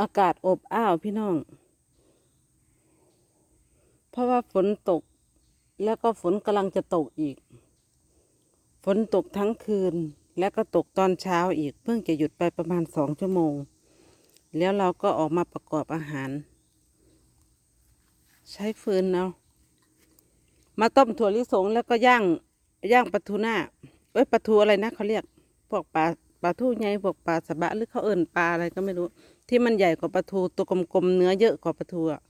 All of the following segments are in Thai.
อากาศอบอ้าวพี่น้อง เพราะว่าฝนตก แล้วก็ฝนกำลังจะตกอีก ฝนตกทั้งคืน แล้วก็ตกตอนเช้าอีก เพิ่งจะหยุดไปประมาณสองชั่วโมง แล้วเราก็ออกมาประกอบอาหาร ใช้ฟืนเอามาต้มถั่วลิสงแล้วก็ย่างย่างปลาทูหน้าเอ้ยปลาทูอะไรนะเขาเรียก พวกปลา ปลาทูไงพวกปลาสะบะหรือเขาเอิ่นปลาอะไรก็ไม่รู้ ที่มันใหญ่กว่าปลาทูตัวกลมๆเนื้อเยอะกว่าปลาทูอะ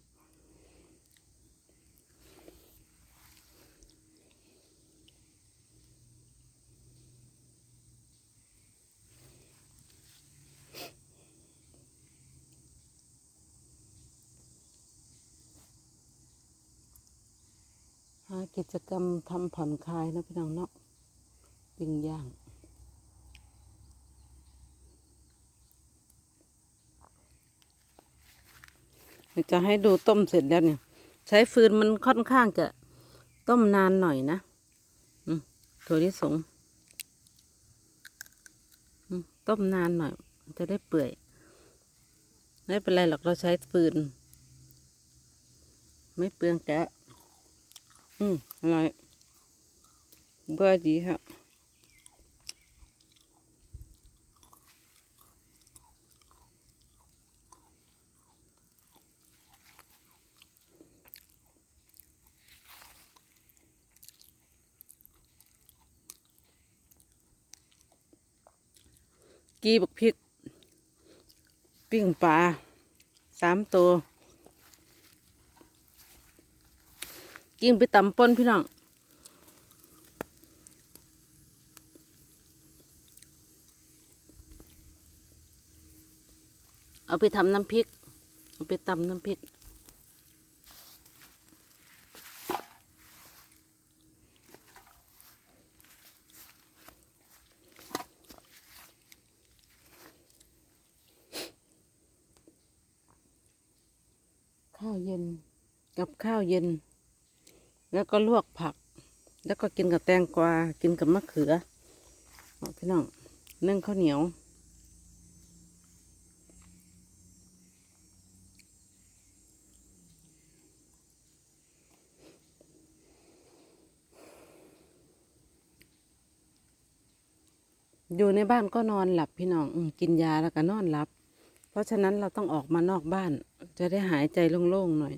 หากิจกรรมทำผ่อนคลายนะพี่น้องเนาะปิ้งย่าง เดี๋ยวจะให้ดูต้มเสร็จแล้วเนี่ย ใช้ฟืนมันค่อนข้างจะต้มนานหน่อยนะถั่วลิสงอืมต้มนานหน่อย จะได้เปื่อย ไม่เป็นไรหรอกเราใช้ฟืน ไม่เปลืองแกะอืมอร่อยเบื่อดีครับ กีบักพริก ปิ้งปลาสามตัวกิ้งไปตำป่นพี่น้องเอาไปทำน้ำพริก เอาไปตำน้ำพริก ข้าวเย็น กับข้าวเย็น แล้วก็ลวกผัก แล้วก็กินกับแตงกวา กินกับมะเขือพี่น้องนึ่งข้าวเหนียว อยู่ในบ้านก็นอนหลับพี่น้องอกินยาแล้วก็นอนหลับ เพราะฉะนั้นเราต้องออกมานอกบ้าน จะได้หายใจโล่งๆหน่อย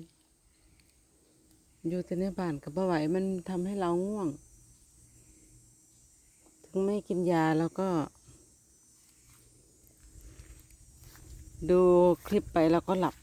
อยู่แต่ในบ้านกับบ่ไหวมันทำให้เราง่วง ถึงไม่กินยาแล้วก็ ดูคลิปไปแล้วก็หลับ